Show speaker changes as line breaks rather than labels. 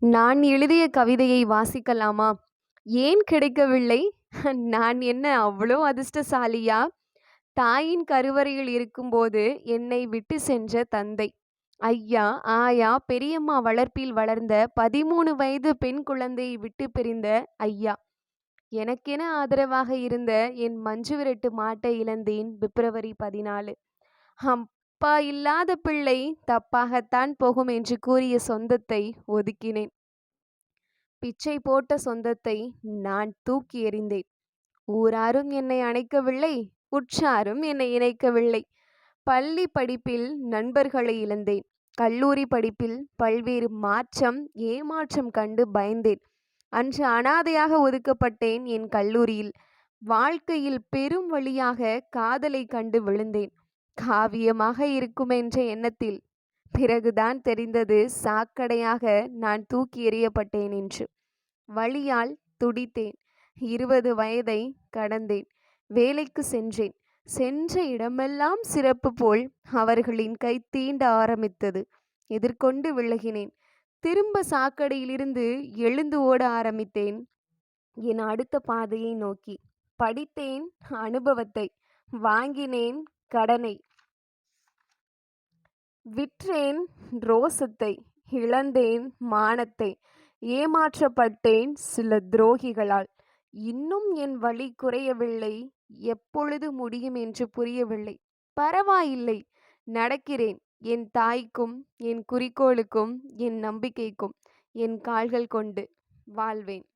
நான் எழுதிய கவிதையை வாசிக்கலாமா? ஏன் கிடைக்கவில்லை? நான் என்ன அவ்வளோ அதிர்ஷ்டசாலியா? தாயின் கருவறையில் இருக்கும்போது என்னை விட்டு சென்ற தந்தை. ஐயா, ஆயா, பெரியம்மா வளர்ப்பில் வளர்ந்த பதிமூணு வயது பெண் குழந்தையை விட்டுப் பிரிந்த ஐயா. எனக்கென ஆதரவாக இருந்த என் மஞ்சுவிரட்டு மாட்டை இழந்தேன் பிப்ரவரி பதினாலு. அப்பா இல்லாத பிள்ளை தப்பாகத்தான் போகும் என்று கூறிய சொந்தத்தை ஒதுக்கினேன். பிச்சை போட்ட சொந்தத்தை நான் தூக்கி எறிந்தேன். ஊராரும் என்னை அணைக்கவில்லை. உற்றாரும் என்னை இணைக்கவில்லை. பள்ளி படிப்பில் நண்பர்களை இழந்தேன். கல்லூரி படிப்பில் பல்வேறு மாற்றம், ஏமாற்றம் கண்டு பயந்தேன். அன்று அனாதையாக ஒதுக்கப்பட்டேன் என் கல்லூரியில். வாழ்க்கையில் பெரும் வழியாக காதலைக் கண்டு விழுந்தேன். காவியமாக இருக்குமென்ற எண்ணத்தில். பிறகுதான் தெரிந்தது சாக்கடையாக நான் தூக்கி எறியப்பட்டேன் என்று. வழியால் துடித்தேன். இருபது வயதை கடந்தேன். வேலைக்கு சென்றேன். சென்ற இடமெல்லாம் சிறப்பு போல் அவர்களின் கை தீண்ட ஆரம்பித்தது. எதிர்கொண்டு விலகினேன். திரும்ப சாக்கடையிலிருந்து எழுந்து ஓட ஆரம்பித்தேன் என் அடுத்த பாதையை நோக்கி. படித்தேன் அனுபவத்தை. வாங்கினேன் கடனை. விற்றேன் ரோசத்தை. இழந்தேன் மானத்தை. ஏமாற்றப்பட்டேன் சில துரோகிகளால். இன்னும் என் வழி குறையவில்லை. எப்பொழுது முடியும் என்று புரியவில்லை. பரவாயில்லை. நடக்கிறேன். என் தாய்க்கும் என் குறிக்கோளுக்கும் என் நம்பிக்கைக்கும் என் கால்கள் கொண்டு வாழ்வேன்.